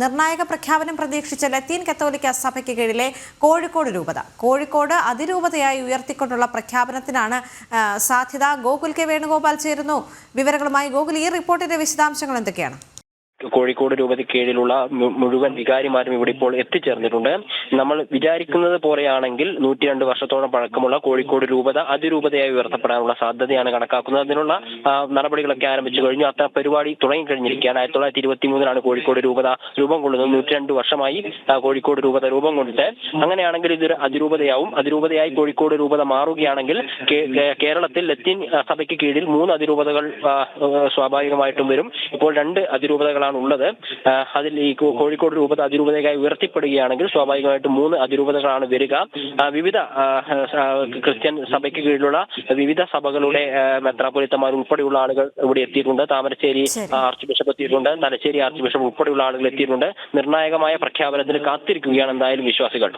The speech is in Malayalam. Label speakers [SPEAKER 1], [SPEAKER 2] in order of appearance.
[SPEAKER 1] നിർണായക പ്രഖ്യാപനം പ്രതീക്ഷിച്ച ലത്തീൻ കത്തോലിക്ക സഭയ്ക്ക് കീഴിലെ കോഴിക്കോട് രൂപത. കോഴിക്കോട് അതിരൂപതയായി ഉയർത്തിക്കൊണ്ടുള്ള പ്രഖ്യാപനത്തിനാണ് സാധ്യത. ഗോകുൽ കെ വേണുഗോപാൽ ചേരുന്നു. വിവരങ്ങളുമായി ഗോകുൽ ഈ റിപ്പോർട്ടിന്റെ വിശദാംശങ്ങൾ എന്തൊക്കെയാണ്?
[SPEAKER 2] കോഴിക്കോട് രൂപത കീഴിലുള്ള മുഴുവൻ വികാരിമാരും ഇവിടെ ഇപ്പോൾ എത്തിച്ചേർന്നിട്ടുണ്ട്. നമ്മൾ വിചാരിക്കുന്നത് പോലെയാണെങ്കിൽ നൂറ്റി രണ്ട് വർഷത്തോളം പഴക്കമുള്ള കോഴിക്കോട് രൂപത അതിരൂപതയായി ഉയർത്തപ്പെടാനുള്ള സാധ്യതയാണ് കണക്കാക്കുന്നത്. അതിനുള്ള നടപടികളൊക്കെ ആരംഭിച്ചു കഴിഞ്ഞു. അത്ര പരിപാടി തുടങ്ങിക്കഴിഞ്ഞിരിക്കുകയാണ്. ആയിരത്തി തൊള്ളായിരത്തി ഇരുപത്തി മൂന്നിലാണ് കോഴിക്കോട് രൂപത രൂപം കൊള്ളുന്നത്. നൂറ്റി രണ്ട് വർഷമായി കോഴിക്കോട് രൂപത രൂപം കൊണ്ടിട്ട്. അങ്ങനെയാണെങ്കിൽ ഇതൊരു അതിരൂപതയാവും. അതിരൂപതയായി കോഴിക്കോട് രൂപത മാറുകയാണെങ്കിൽ കേരളത്തിൽ ലത്തീൻ സഭയ്ക്ക് കീഴിൽ മൂന്ന് അതിരൂപതകൾ സ്വാഭാവികമായിട്ടും വരും. ഇപ്പോൾ രണ്ട് അതിരൂപതകളാണ് ഉള്ളത്. ആ, അതിൽ ഈ കോഴിക്കോട് രൂപത അതിരൂപതയായി ഉയർത്തിപ്പെടുകയാണെങ്കിൽ സ്വാഭാവികമായിട്ടും മൂന്ന് അതിരൂപതകളാണ് വരിക. വിവിധ ക്രിസ്ത്യൻ സഭയ്ക്ക് കീഴിലുള്ള വിവിധ സഭകളുടെ മെത്രാപൊലിത്തമാർ ഉൾപ്പെടെയുള്ള ആളുകൾ ഇവിടെ എത്തിയിട്ടുണ്ട്. താമരശ്ശേരി ആർച്ച് ബിഷപ്പ് എത്തിയിട്ടുണ്ട്. തലശ്ശേരി ആർച്ച് ബിഷപ്പ് ഉൾപ്പെടെയുള്ള ആളുകൾ എത്തിയിട്ടുണ്ട്. നിർണായകമായ പ്രഖ്യാപനത്തിന് കാത്തിരിക്കുകയാണ് എന്തായാലും വിശ്വാസികൾ.